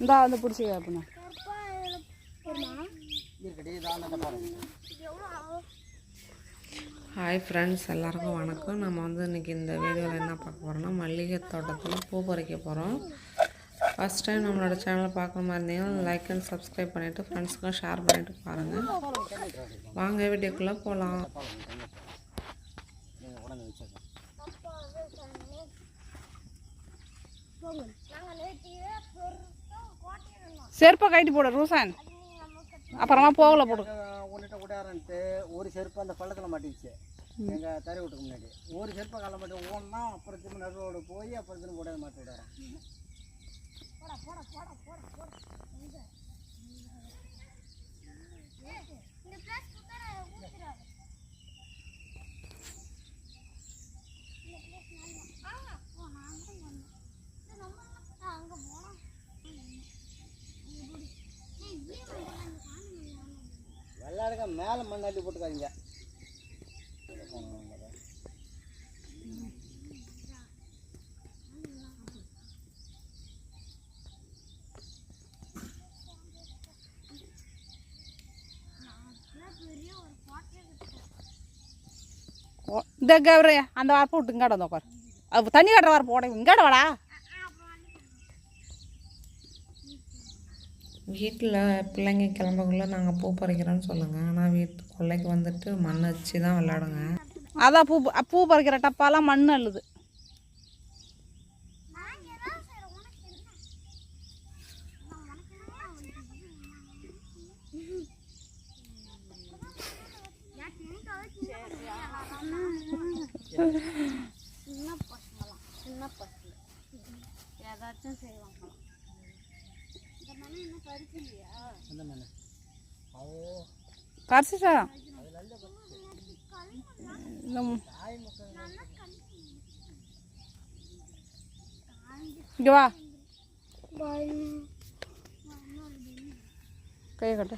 இந்தா வந்து பிடிச்சி அப்படின்னா ஹாய் ஃப்ரெண்ட்ஸ் எல்லாருக்கும் வணக்கம். நம்ம வந்து இன்றைக்கி இந்த வீடியோவில் என்ன பார்க்க போகிறோம்னா மல்லிகை தோட்டத்தில் பூ பறிக்க போகிறோம் ஃபஸ்ட் டைம் நம்மளோட சேனலை பார்க்குற மாதிரி இருந்தீங்கன்னா லைக் அண்ட் சப்ஸ்கிரைப் பண்ணிவிட்டு ஃப்ரெண்ட்ஸுக்கும் ஷேர் பண்ணிவிட்டு பாருங்கள் வாங்க வீடியோக்குள்ளே போகலாம் நீங்கள் செருப்பை கட்டி போடு ரூசான். அப்புறமா போகல போடு. உன்னிட்ட விடாரன்ட்டு ஒரு செருப்பு அந்த பள்ளத்தில் மாட்டிடுச்சு எங்கள் தறி வீட்டுக்கு முன்னாடி. ஒரு செருப்பை கால மாட்டி ஓடனா அப்புறம் திரும்ப நடுவோடு போய் அப்புறம் திரும்ப உடனே மாட்டி விடாரன் வெள்ளாடுங்க மேலே மண் அள்ளி போட்டுக்காதீங்க. இந்த கவரு அந்த வார்ப்பு விட்டு இங்காட வந்து உட்காரு அது தண்ணி கட்டுற வார்ப்பு போட இங்காட வாடா. வீட்டில் பிள்ளைங்க கிளம்பக்குள்ளே நாங்கள் பூ பறிக்கிறோன்னு சொல்லுங்கள் ஆனால் வீட்டு கொள்ளைக்கு வந்துட்டு மண் வச்சு தான் விளாடுங்க. அதான் பூ பூ பறிக்கிற டப்பாலாம் மண் அள்ளுது. சின்ன பசங்களாம் சின்ன பசங்க. ஏதாச்சும் செய்வாங்களாம் இந்த மணி இன்னும் பறிக்கலையா அந்த மண் அது பறிச்சுட்டா? இங்க வா. கையை கட்டு.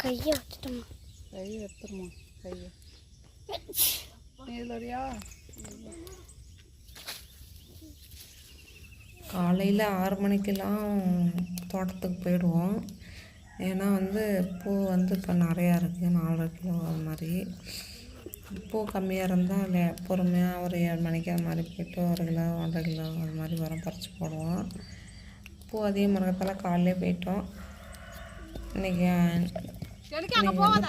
கையை வச்சுட்டோமா கையை எடுத்துருமா கையை. காலையில் ஆறு மணிக்கெல்லாம் தோட்டத்துக்கு போயிடுவோம். ஏன்னா வந்து பூ வந்து இப்போ நிறையா இருக்குது நாலரை கிலோ அது மாதிரி. பூ கம்மியாக இருந்தால் பொறுமையாக ஒரு ஏழு மணிக்கு அது மாதிரி போய்ட்டு ஒரு கிலோ ஒன்றரை கிலோ அது மாதிரி வரம் பறித்து போடுவோம். பூ அதிகமாக இருக்கிறதால காலையிலே போயிட்டோம். இன்றைக்கி இன்னைக்கு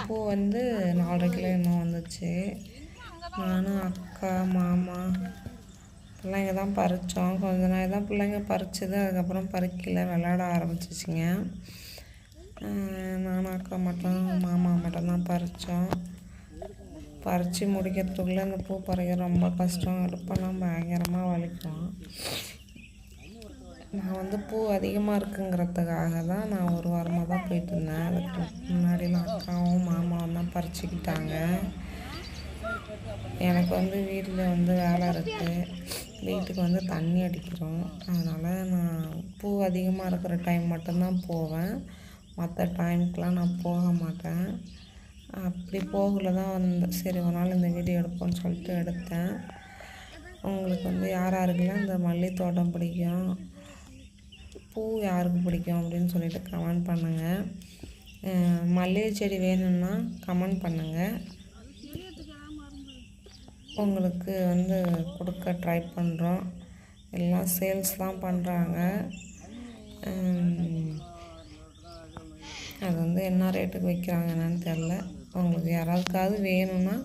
பூ வந்து நாலரை கிலோ இன்னும் வந்துச்சு? நானும் அக்கா மாமா பிள்ளைங்க தான் பறித்தோம் கொஞ்ச நாள் தான் பிள்ளைங்க பறிச்சது. அதுக்கப்புறம் பறிக்கல. விளையாட ஆரம்பிச்சிச்சிங்க. நானும் அக்கா மட்டும் மாமா மட்டும் தான் பறித்தோம் பறித்து முடிக்கிறதுக்குள்ளே அந்த பூ பறிக்க ரொம்ப கஷ்டம். இடுப்பெல்லாம் பயங்கரமாக வலிக்கும். நான் வந்து பூ அதிகமாக இருக்குங்கிறதுக்காக தான் நான் ஒரு வாரமாக தான் போயிட்டு இருந்தேன் அதுக்கு முன்னாடிலாம் அக்காவும் மாமாவும் தான் பறிச்சுக்கிட்டாங்க. எனக்கு வந்து வீட்டில் வந்து வேலை இருக்குது வீட்டுக்கு வந்து தண்ணி அடிக்கிறோம். அதனால் நான் பூ அதிகமாக இருக்கிற டைம் மட்டும்தான் போவேன். மற்ற டைமுக்கெலாம் நான் போக மாட்டேன். அப்படி போகல தான் வந்து சரி ஒரு நாள் இந்த வீடியோ எடுப்போம்னு சொல்லிட்டு எடுத்தேன். உங்களுக்கு வந்து யார் யாருக்கெல்லாம் இந்த மல்லி தோட்டம் பிடிக்கும்? பூ யாருக்கு பிடிக்கும் அப்படின்னு சொல்லிட்டு கமெண்ட் பண்ணுங்கள் மல்லிகை செடி வேணும்னா கமெண்ட் பண்ணுங்கள் உங்களுக்கு வந்து கொடுக்க ட்ரை பண்ணுறோம் எல்லாம் சேல்ஸ் தான் பண்ணுறாங்க அது வந்து என்ன ரேட்டுக்கு விற்கிறாங்க என்னன்னு தெரில உங்களுக்கு யாராவதுக்காவது வேணும்னா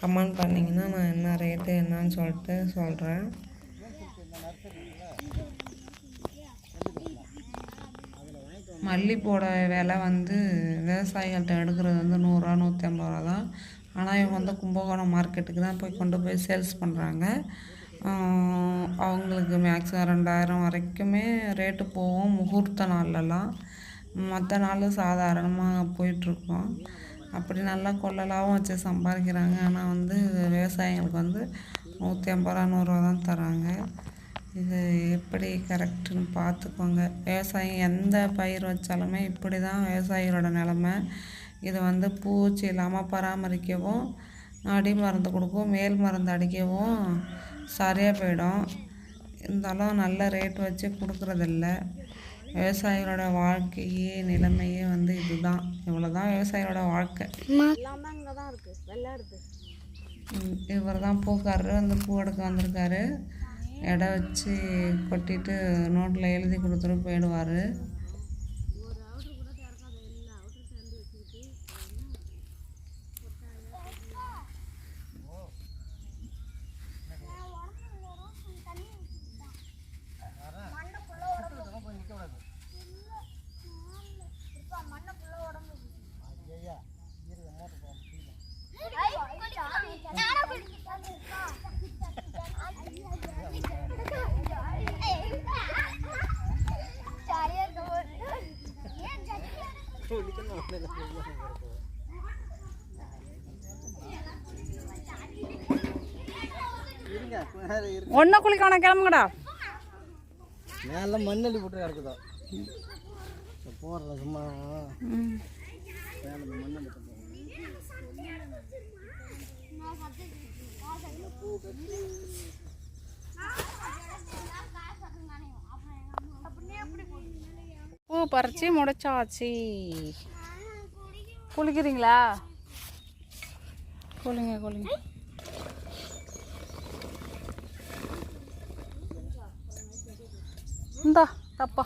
கமெண்ட் பண்ணிங்கன்னா நான் என்ன ரேட்டு என்னன்னு சொல்லிட்டு சொல்கிறேன் மல்லிப்போட விலை வந்து விவசாயிகள்கிட்ட எடுக்கிறது வந்து நூறுரூவா நூற்றி ஐம்பது ரூபா தான். ஆனால் இவங்க வந்து கும்பகோணம் மார்க்கெட்டுக்கு தான் போய் கொண்டு போய் சேல்ஸ் பண்ணுறாங்க அவங்களுக்கு மேக்ஸிமம் ரெண்டாயிரம் வரைக்குமே ரேட்டு போகும் முகூர்த்த நாள்லலாம். மற்ற நாள் சாதாரணமாக போயிட்டுருக்கோம். அப்படி நல்லா கொள்ளலாகவும் வச்சு சம்பாதிக்கிறாங்க. ஆனால் வந்து விவசாயிங்களுக்கு வந்து நூற்றி ஐம்பது ரூபா நூறுரூவா தான் தராங்க. இது எப்படி கரெக்டுன்னு பார்த்துக்கோங்க. விவசாயம் எந்த பயிர் வச்சாலுமே இப்படி தான் விவசாயிகளோட நிலமை. இதை வந்து பூச்சி இல்லாமல் பராமரிக்கவும் அடி மருந்து கொடுக்கும் மேல் மருந்து அடிக்கவும் சரியாக போயிடும். இருந்தாலும் நல்ல ரேட் வச்சு கொடுக்குறதில்ல. விவசாயிகளோட வாழ்க்கையே நிலைமையே வந்து இதுதான். இவ்வளோ தான் விவசாயியோட வாழ்க்கை இவர் தான் பூக்காரரு வந்து பூ எடுக்க வந்திருக்காரு. எடை வச்சு கொட்டிட்டு நோட்டில் எழுதி கொடுத்துட்டு போயிடுவார். இருங்க கொஞ்ச நேரம் இருங்க ஒன்றை குளிக்க வேணாம் கிளம்புங்கடா. மேலே மண்ணள்ளி போட்டு கிடக்குதோ. போடுறல சும்மா மேலே. பூ பறிச்சு முடிச்சாச்சு. குளிக்கிறீங்களா? குளிங்க குளிங்க. இந்தா தப்பா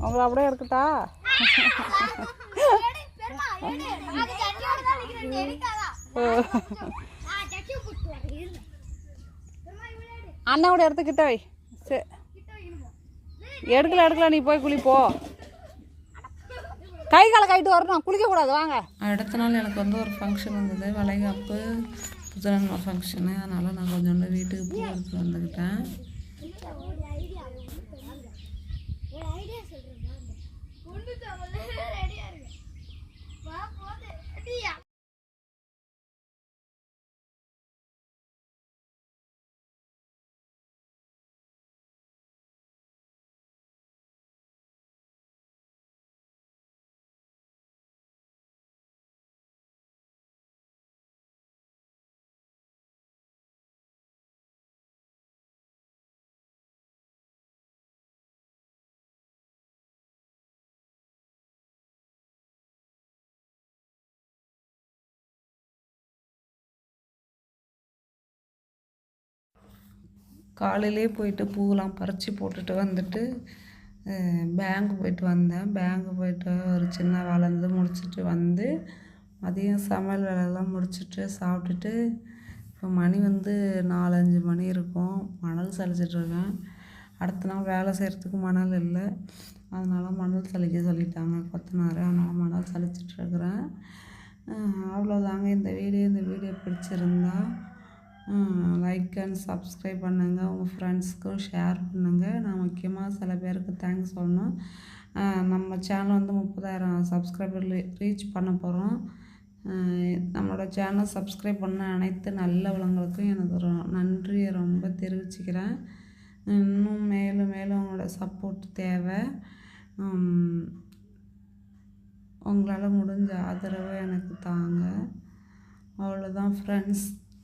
உங்களை அப்படியே இருக்கட்டா அண்ணாவோட இடத்துக்கிட்ட வை சரி எடுக்கல எடுக்கல நீ போய் குளிப்போ. கை காலை கைட்டு வரணும். குளிக்கக்கூடாது வாங்க. அடுத்த நாள் எனக்கு வந்து ஒரு ஃபங்க்ஷன் இருந்தது வளைகாப்பு புதுநன்மை ஃபங்க்ஷனு அதனால் நான் கொஞ்சோண்டு வீட்டுக்கு பூ எடுத்து வந்துக்கிட்டேன். காலையிலே போயிட்டு பூவெலாம் பறித்து போட்டுட்டு வந்துட்டு பேங்க் போயிட்டு வந்தேன். பேங்க் போயிட்டு ஒரு சின்ன வேலை இருந்து முடிச்சுட்டு வந்து மதியம் சமையல் வேலையெல்லாம் முடிச்சுட்டு சாப்பிட்டுட்டு இப்போ மணி வந்து நாலஞ்சு மணி இருக்கும். மணல் சளிச்சிட்ருக்கேன் அடுத்த நாள் வேலை செய்கிறதுக்கு மணல் இல்லை. அதனால் மணல் சளிக்க சொல்லிட்டாங்க கொத்தனார். அதனால் மணல் சளிச்சிட்ருக்குறேன் அவ்வளோதாங்க இந்த வீடியோ இந்த வீடியோ பிடிச்சிருந்தா லைக் அண்ட் சப்ஸ்கிரைப் பண்ணுங்கள் உங்கள் ஃப்ரெண்ட்ஸ்க்கும் ஷேர் பண்ணுங்கள் நான் முக்கியமாக சில பேருக்கு தேங்க்ஸ் சொல்லணும். நம்ம சேனல் வந்து முப்பதாயிரம் சப்ஸ்கிரைபர் ரீச் பண்ண போகிறோம் நம்மளோட சேனல் சப்ஸ்கிரைப் பண்ண அனைத்து நல்லவளங்களுக்கும் எனக்கு ஒரு நன்றியை ரொம்ப தெரிவிச்சுக்கிறேன். இன்னும் மேலும் மேலும் உங்களோட சப்போர்ட் தேவை. உங்களால் முடிஞ்ச ஆதரவை எனக்கு தாங்க. அவ்வளோதான் ஃப்ரெண்ட்ஸ்